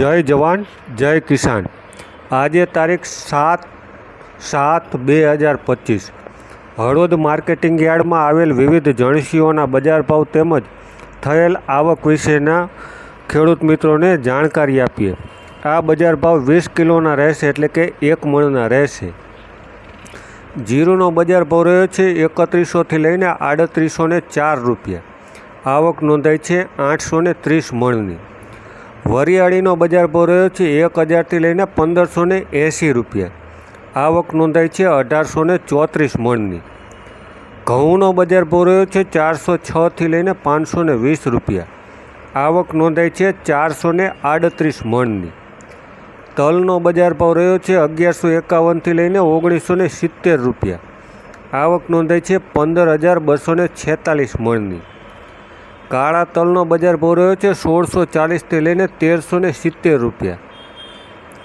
જય જવાન, જય કિસાન. આજે તારીખ સાત સાત બે હજાર પચીસ. હળવદ માર્કેટિંગ યાર્ડમાં આવેલ વિવિધ જણસીઓના બજાર ભાવ તેમજ થયેલ આવક વિશેના ખેડૂત મિત્રોને જાણકારી આપીએ. આ બજાર ભાવ વીસ કિલોના રહેશે એટલે કે એક મણના રહેશે. જીરુનો બજાર ભાવ રહ્યો છે એકત્રીસોથી લઈને આડત્રીસો ચાર રૂપિયા. આવક નોંધાઈ છે આઠસો ને ત્રીસ મણની. વરિયાળીનો બજાર ભાવ રહ્યો છે એક હજારથી લઈને પંદરસો ને એંસી રૂપિયા. આવક નોંધાઈ છે અઢારસો ને ચોત્રીસ મણની. ઘઉંનો બજાર ભાવ રહ્યો છે ચારસો છથી લઈને પાંચસો ને વીસ રૂપિયા. આવક નોંધાઈ છે ચારસો ને આડત્રીસ મણની. તલનો બજાર ભાવ રહ્યો છે અગિયારસો એકાવનથી લઈને ઓગણીસો ને સિત્તેર રૂપિયા. આવક નોંધાઈ છે પંદર હજાર બસો ને છેતાલીસ મણની. કાળા તલનો બજાર ભાવ રહ્યો છે સોળસો ચાલીસથી લઈને તેરસો ને સિત્તેર રૂપિયા.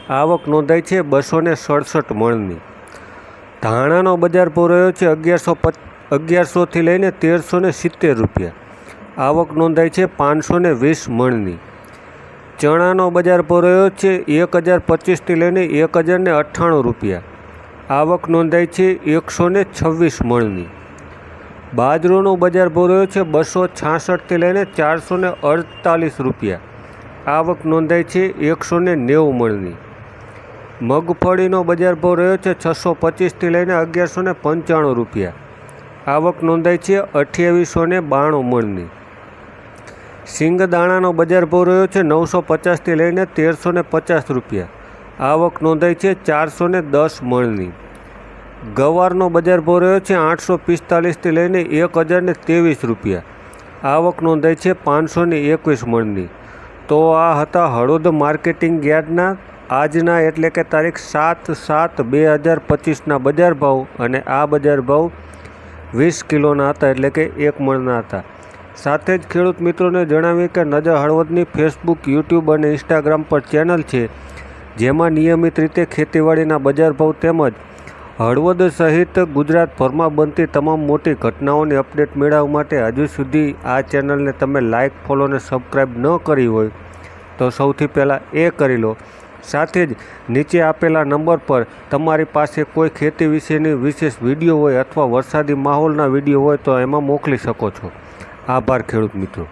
આવક નોંધાઈ છે બસો ને સડસઠ મણની. ધાણાનો બજાર ભાવ રહ્યો છે અગિયારસો પચ, અગિયારસોથી લઈને તેરસો ને સિત્તેર રૂપિયા. આવક નોંધાઈ છે પાંચસો ને વીસ મણની. ચણાનો બજાર ભાવ રહ્યો છે એક હજાર પચીસથી લઈને એક હજાર અઠ્ઠાણું રૂપિયા. આવક નોંધાઈ છે એકસો ને છવ્વીસ મણની. બાજરોનો બજાર ભાવ રહ્યો છે બસો છાસઠથી લઈને ચારસો ને અડતાલીસ રૂપિયા. આવક નોંધાઈ છે એકસો ને નેવું મણની. મગફળીનો બજાર ભાવ રહ્યો છે છસો પચીસથી લઈને અગિયારસો ને પંચાણું રૂપિયા. આવક નોંધાઈ છે અઠ્યાવીસો ને બાણું મણની. સિંગદાણાનો બજાર ભાવ રહ્યો છે નવસો પચાસથી લઈને તેરસો ને પચાસ રૂપિયા. આવક નોંધાઈ છે ચારસો ને દસ મણની. ગવારનો બજાર ભાવ રહ્યો છે આઠસો પિસ્તાલીસથી લઈને એક હજાર ને ત્રેવીસ રૂપિયા. આવક નોંધાઈ છે પાંચસો ને એકવીસ મણની. તો આ હતા હળોદ માર્કેટિંગ યાર્ડના આજના એટલે કે તારીખ સાત સાત બે હજાર પચીસના બજાર ભાવ અને આ બજાર ભાવ વીસ કિલોના હતા એટલે કે એક મણના હતા. સાથે જ ખેડૂત મિત્રોને જણાવીએ કે નજર હળવદની ફેસબુક, યુટ્યુબ અને ઇન્સ્ટાગ્રામ પર ચેનલ છે, જેમાં નિયમિત રીતે ખેતીવાડીના બજાર ભાવ તેમજ હળવદ સહિત ગુજરાતભરમાં બનતી તમામ મોટી ઘટનાઓની અપડેટ મેળવવા માટે હજુ સુધી આ ચેનલને તમે લાઇક, ફોલો અને સબસ્ક્રાઈબ ન કરી હોય તો સૌથી પહેલાં એ કરી લો. સાથે જ નીચે આપેલા નંબર પર તમારી પાસે કોઈ ખેતી વિશેની વિશેષ વીડિયો હોય અથવા વરસાદી માહોલના વીડિયો હોય તો એમાં મોકલી શકો છો. આભાર ખેડૂત મિત્રો.